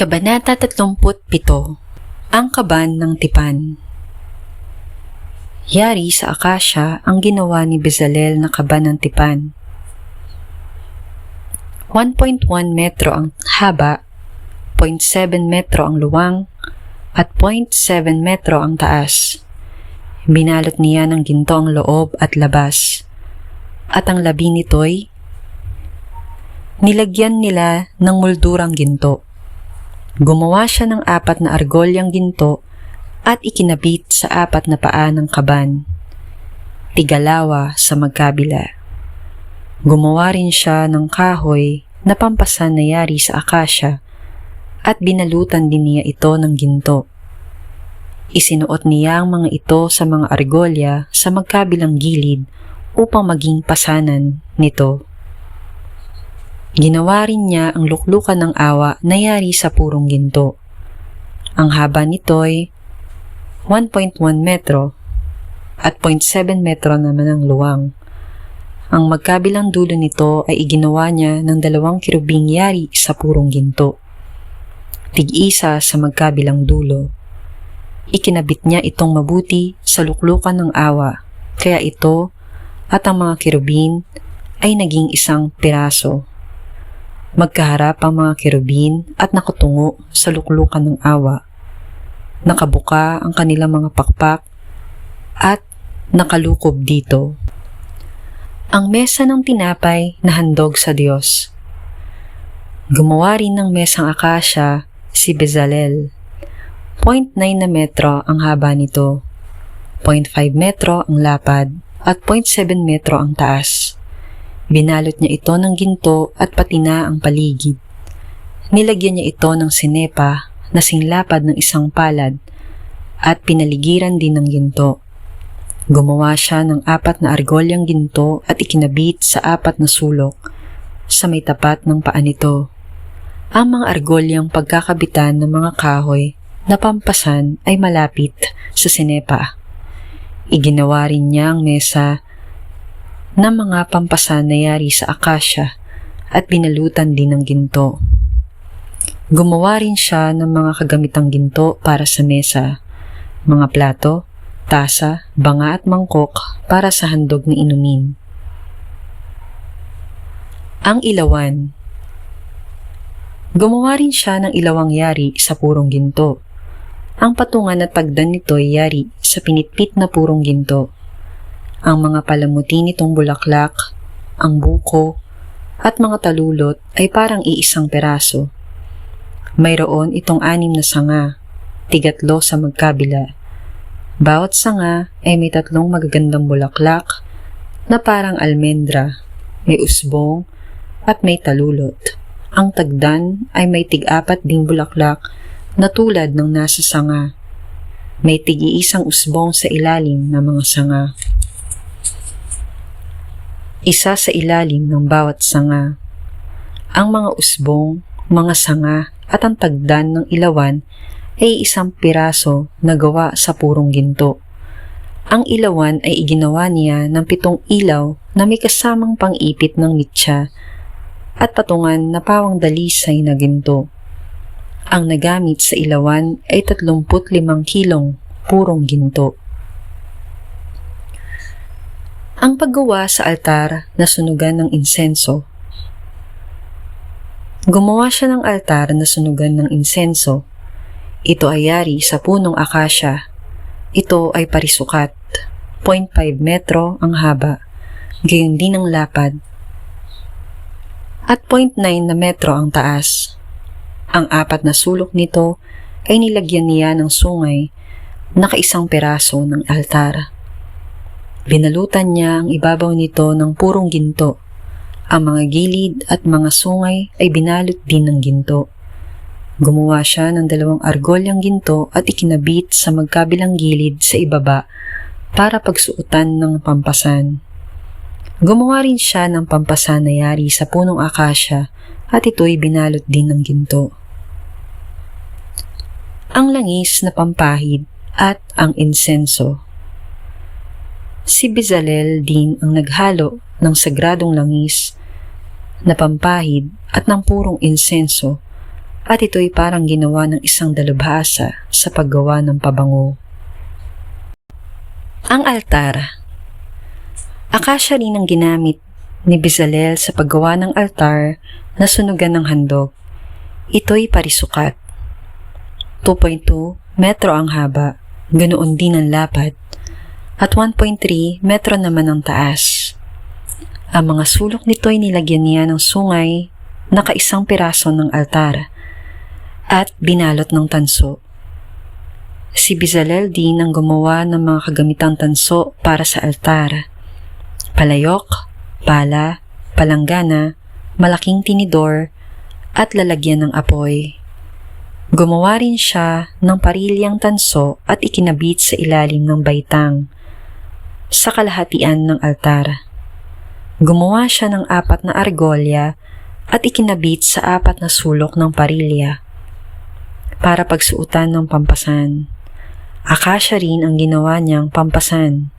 Kabanata 37 Ang Kaban ng Tipan Yari sa Akasya ang ginawa ni Bezalel na kaban ng tipan. 1.1 metro ang haba, 0.7 metro ang luwang, at 0.7 metro ang taas. Binalot niya ng ginto ang loob at labas. At ang labi nito'y nilagyan nila ng muldurang ginto. Gumawa siya ng apat na argolyang ginto at ikinabit sa apat na paa ng kaban. Tigalawa sa magkabila. Gumawa rin siya ng kahoy na pampasan na yari sa akasya at binalutan din niya ito ng ginto. Isinuot niya ang mga ito sa mga argolya sa magkabilang gilid upang maging pasanan nito. Ginawa rin niya ang luklukan ng awa na yari sa purong ginto. Ang haba nito'y 1.1 metro at 0.7 metro naman ang luwang. Ang magkabilang dulo nito ay iginawa niya ng dalawang kirubing yari sa purong ginto. Tig-isa sa magkabilang dulo. Ikinabit niya itong mabuti sa luklukan ng awa, kaya ito at ang mga kirubin ay naging isang piraso. Magkaharap ang mga kerubin at nakatungo sa luklukan ng awa. Nakabuka ang kanilang mga pakpak at nakalukob dito. Ang mesa ng tinapay na handog sa Diyos. Gumawa rin ng mesang akasya si Bezalel. 0.9 na metro ang haba nito, 0.5 metro ang lapad at 0.7 metro ang taas. Binalot niya ito ng ginto at pati na ang paligid. Nilagyan niya ito ng sinepa na singlapad ng isang palad at pinaligiran din ng ginto. Gumawa siya ng apat na argolyang ginto at ikinabit sa apat na sulok sa may tapat ng paa nito. Ang mga argolyang pagkakabitan ng mga kahoy na pampasan ay malapit sa sinepa. Iginawa rin niya ang mesa na mga pampasan na yari sa akasya at binalutan din ng ginto. Gumawa rin siya ng mga kagamitang ginto para sa mesa, mga plato, tasa, banga at mangkok para sa handog ni inumin. Ang ilawan Gumawa rin siya ng ilawang yari sa purong ginto. Ang patungan at tagdan nito ay yari sa pinitpit na purong ginto ang mga palamuti nitong bulaklak, ang buko, at mga talulot ay parang iisang peraso. Mayroon itong anim na sanga, tigatlo sa magkabila. Bawat sanga ay may tatlong magagandang bulaklak na parang almendra, may usbong, at may talulot. Ang tagdan ay may tig-apat ding bulaklak na tulad ng nasa sanga. May tig-iisang usbong sa ilalim ng mga sanga isa sa ilalim ng bawat sanga. Ang mga usbong, mga sanga at ang tagdan ng ilawan ay isang piraso na gawa sa purong ginto. Ang ilawan ay iginawa niya ng pitong ilaw na may kasamang pang-ipit ng mitya at patungan na pawang dalisay na ginto. Ang nagamit sa ilawan ay 35 kilong purong ginto. Ang paggawa sa altar na sunugan ng insenso. Gumawa siya ng altar na sunugan ng insenso. Ito ay yari sa punong akasya. Ito ay parisukat. 0.5 metro ang haba. Gayon din ang lapad. At 0.9 na metro ang taas. Ang apat na sulok nito ay nilagyan niya ng sungay na kaisang peraso ng altar. Binalutan niya ang ibabaw nito ng purong ginto. Ang mga gilid at mga sungay ay binalot din ng ginto. Gumawa siya ng dalawang argolyang ginto at ikinabit sa magkabilang gilid sa ibaba para pagsuotan ng pampasan. Gumawa rin siya ng pampasan na yari sa punong akasya at ito'y binalot din ng ginto. Ang langis na pampahid at ang insenso si Bezalel din ang naghalo ng sagradong langis na pampahid at ng purong insenso at ito'y parang ginawa ng isang dalubhasa sa paggawa ng pabango. Ang altar Akasya rin ang ginamit ni Bezalel sa paggawa ng altar na sunugan ng handog. Ito'y parisukat. 2.2 metro ang haba, ganoon din ang lapad, at 1.3 metro naman ang taas. Ang mga sulok nito'y nilagyan niya ng sungay na kaisang piraso ng altar at binalot ng tanso. Si Bezalel din ang gumawa ng mga kagamitang tanso para sa altar palayok, pala, palanggana, malaking tinidor, at lalagyan ng apoy. Gumawa rin siya ng parilyang tanso at ikinabit sa ilalim ng baitang sa kalahatian ng altar. Gumawa siya ng apat na argolya at ikinabit sa apat na sulok ng parilya para pagsuutan ng pampasan. Akasya rin ang ginawa niyang pampasan.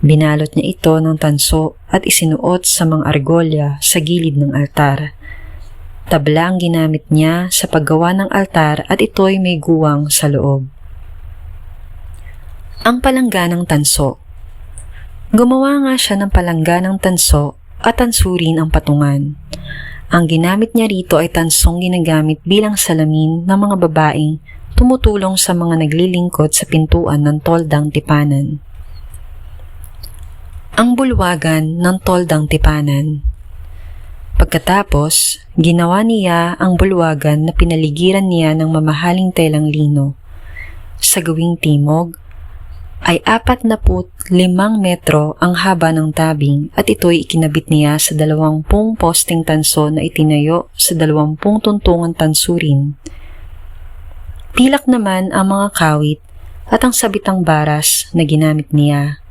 Binalot niya ito ng tanso at isinuot sa mga argolya sa gilid ng altar. Tabla ang ginamit niya sa paggawa ng altar at ito'y may guwang sa loob. Ang palangganang tanso Gumawa nga siya ng palangganang tanso at tansurin ang patungan. Ang ginamit niya rito ay tansong ginagamit bilang salamin ng mga babaeng tumutulong sa mga naglilingkod sa pintuan ng toldang tipanan ang bulwagan ng toldang tipanan. Pagkatapos, ginawa niya ang bulwagan na pinaligiran niya ng mamahaling telang lino. Sa gawing timog, ay apat na put limang metro ang haba ng tabing at ito'y ikinabit niya sa dalawampung posting tanso na itinayo sa dalawampung tuntungan tansurin. Pilak naman ang mga kawit at ang sabitang baras na ginamit niya.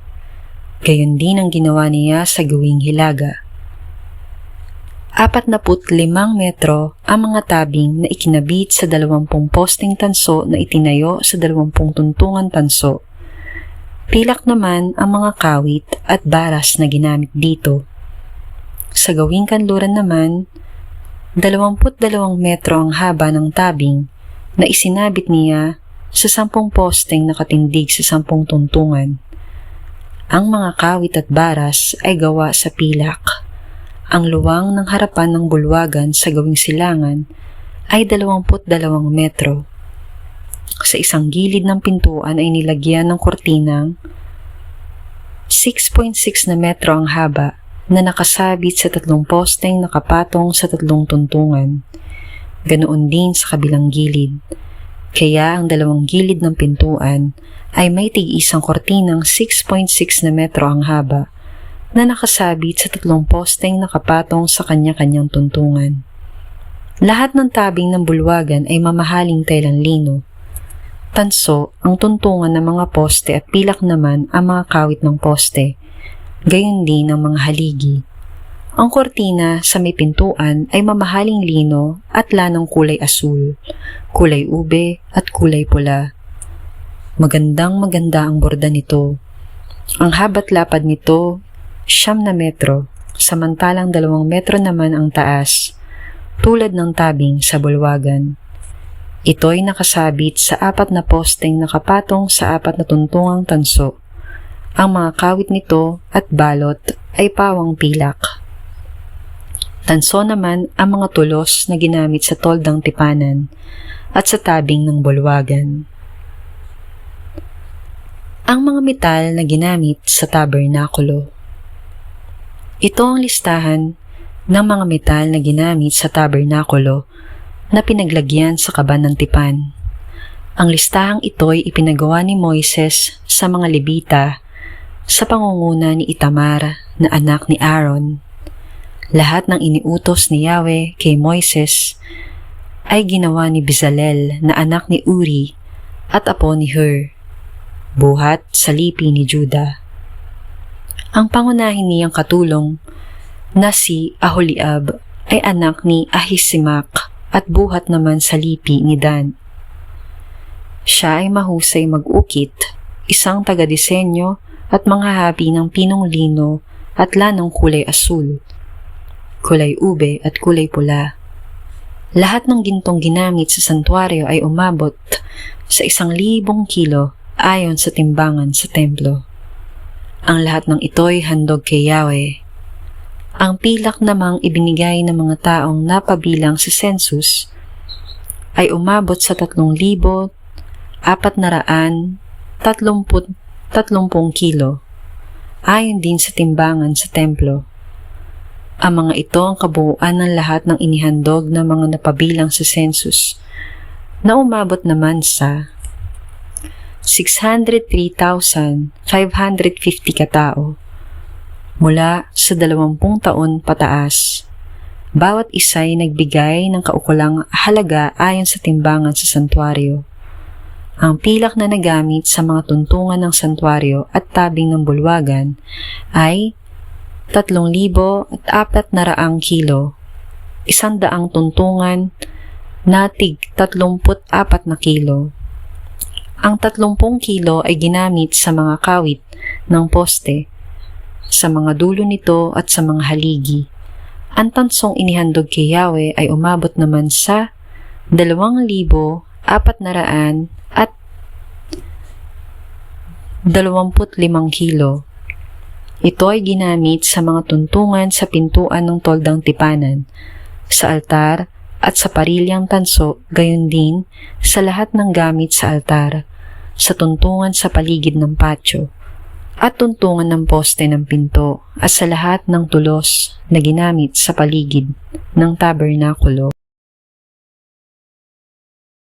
Gayon din ang ginawa niya sa gawing hilaga. Apat na put limang metro ang mga tabing na ikinabit sa dalawampung posting tanso na itinayo sa dalawampung tuntungan tanso. Pilak naman ang mga kawit at baras na ginamit dito. Sa gawing kanluran naman, 22 metro ang haba ng tabing na isinabit niya sa sampung posting nakatindig sa sampung tuntungan. Ang mga kawit at baras ay gawa sa pilak. Ang luwang ng harapan ng bulwagan sa gawing silangan ay 22 metro. Sa isang gilid ng pintuan ay nilagyan ng kortinang 6.6 na metro ang haba na nakasabit sa tatlong posteng nakapatong sa tatlong tuntungan. Ganoon din sa kabilang gilid. Kaya ang dalawang gilid ng pintuan ay may tig-isang kortinang 6.6 na metro ang haba na nakasabit sa tatlong posteng nakapatong sa kanya-kanyang tuntungan. Lahat ng tabing ng bulwagan ay mamahaling telang lino. Tanso ang tuntungan ng mga poste at pilak naman ang mga kawit ng poste, gayon din ang mga haligi. Ang kortina sa may pintuan ay mamahaling lino at lanong kulay asul, kulay ube at kulay pula Magandang maganda ang borda nito. Ang habat lapad nito, siyam na metro, samantalang dalawang metro naman ang taas, tulad ng tabing sa bulwagan. Ito'y nakasabit sa apat na posteng nakapatong sa apat na tuntungang tanso. Ang mga kawit nito at balot ay pawang pilak. Tanso naman ang mga tulos na ginamit sa toldang tipanan at sa tabing ng bulwagan. Ang mga metal na ginamit sa tabernakulo. Ito ang listahan ng mga metal na ginamit sa tabernakulo na pinaglagyan sa kaban ng tipan. Ang listahang ito'y ipinagawa ni Moises sa mga Lebita sa pangunguna ni Itamar na anak ni Aaron. Lahat ng iniutos ni Yahweh kay Moises ay ginawa ni Bezalel na anak ni Uri at apo ni Hur buhat sa lipi ni Juda. Ang pangunahin niyang katulong na si Aholiab ay anak ni Ahisimak at buhat naman sa lipi ni Dan. Siya ay mahusay mag-ukit, isang taga-disenyo at manghahabi ng pinong lino at lanong kulay asul, kulay ube at kulay pula. Lahat ng gintong ginamit sa santuario ay umabot sa isang libong kilo ayon sa timbangan sa templo. Ang lahat ng ito'y handog kay Yahweh. Ang pilak namang ibinigay ng mga taong napabilang sa census ay umabot sa 3,430 kilo ayon din sa timbangan sa templo. Ang mga ito ang kabuuan ng lahat ng inihandog ng mga napabilang sa census na umabot naman sa 603,550 katao mula sa 20 taon pataas. Bawat isa ay nagbigay ng kaukulang halaga ayon sa timbangan sa santuario. Ang pilak na nagamit sa mga tuntungan ng santuario at tabing ng bulwagan ay 3,400 kilo, isang daang tuntungan na tig 34 na kilo. Ang 30 kilo ay ginamit sa mga kawit ng poste, sa mga dulo nito at sa mga haligi. Ang tansong inihandog kay Yahweh ay umabot naman sa 2,400 at 25 kilo. Ito ay ginamit sa mga tuntungan sa pintuan ng toldang tipanan, sa altar at sa parilyang tanso, gayon din sa lahat ng gamit sa altar, sa tuntungan sa paligid ng patio, at tuntungan ng poste ng pinto, at sa lahat ng tulos na ginamit sa paligid ng tabernakulo.